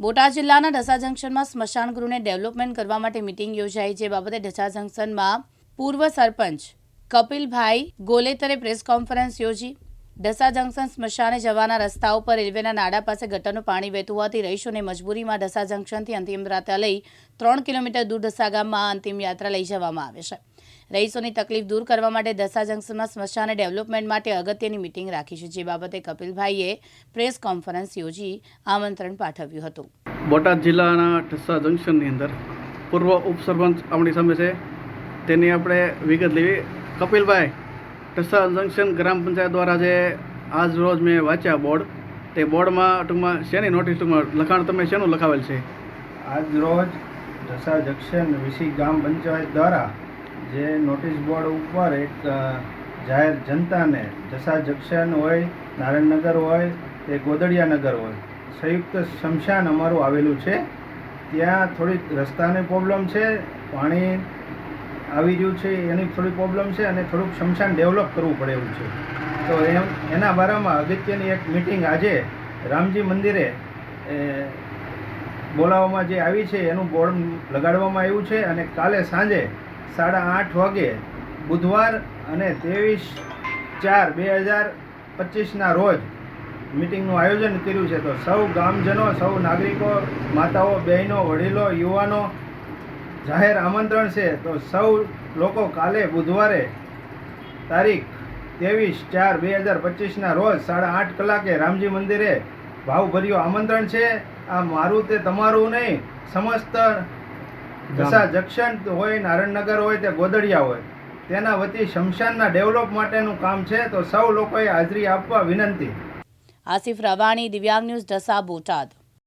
બોટાદ જિલ્લાના ઢસા જંકશનમાં સ્મશાન ગૃહને ડેવલપમેન્ટ કરવા માટે મિટિંગ યોજાઈ જે બાબતે ઢસા જંકશનમાં પૂર્વ સરપંચ કપિલભાઈ ગોલેતરે પ્રેસ કોન્ફરન્સ યોજી ઢસા જંકશન સ્મશાને જવાના રસ્તા ઉપર રેલવેના નાડા પાસે ગટરનું પાણી વહેતું હોવાથી રહીશોને મજબૂરીમાં ઢસા જંકશનથી અંતિમ યાત્રા લઈ ત્રણ કિલોમીટર દૂર ઢસા ગામમાં અંતિમ યાત્રા લઈ જવામાં આવે છે. રહીશોની તકલીફ દૂર કરવા માટે ડસા જંકશનમાં સ્મશાને ડેવલપમેન્ટ માટે અગત્યની મિટિંગ રાખી છે, જે બાબતે કપિલભાઈએ પ્રેસ કોન્ફરન્સ યોજી આમંત્રણ પાઠવ્યું હતું. બોટાદ જિલ્લાના ઢસા જંકશનની અંદર પૂર્વ ઉપસરપંચ આપણી સામે છે. તેની આપણે વિગત લેવી. કપિલભાઈ ઠસ્સા જંકશન ગ્રામ પંચાયત દ્વારા જે આજ રોજ મેં વાંચ્યા બોર્ડ, તે બોર્ડમાં ટૂંકમાં શેની નોટિસ ટૂંકમાં લખાણ તમે શેનું લખાવેલ છે? આજ રોજ ઢસા જંકશન વિસી ગ્રામ પંચાયત દ્વારા જે નોટિસ બોર્ડ ઉપર એક જાહેર જનતાને ઢસા જંકશન હોય, નારાયણનગર હોય, કે ગોદડિયાનગર હોય, સંયુક્ત શમશાન અમારું આવેલું છે. ત્યાં થોડીક રસ્તાની પ્રોબ્લેમ છે, પાણી આવી રહ્યું છે, એની થોડી પ્રોબ્લેમ છે અને થોડુંક શમશાન ડેવલપ કરવું પડે એવું છે. તો એમ, એના બારામાં અગત્યની એક મિટિંગ આજે રામજી મંદિરે બોલાવવામાં જે આવી છે, એનું બોર્ડ લગાડવામાં આવ્યું છે અને કાલે સાંજે સાડા આઠ વાગે બુધવાર અને ત્રેવીસ ચાર બે હજાર પચીસના રોજ મિટિંગનું આયોજન કર્યું છે. તો સૌ ગામજનો, સૌ નાગરિકો, માતાઓ, બહેનો, વડીલો, યુવાનો જાહેર આમંત્રણ છે તો સૌ લોકો કાલે બુધવારે તારીખ ત્રેવીસ ચાર બે હજાર પચીસના રોજ સાડા આઠ કલાકે રામજી મંદિરે ભાવભર્યું આમંત્રણ છે. આ મારું તે તમારું નહીં સમસ્ત જસા જંકશન હોય નારણનગર હોય તે ગોદડિયા હોય. તેના વતી શમશાનના ડેવલપ માટેનું કામ છે તો સૌ લોકોએ હાજરી આપવા વિનંતી. આસિફ રવાણી દિવ્યાંગ ન્યૂઝ ઢસા બોટાદ.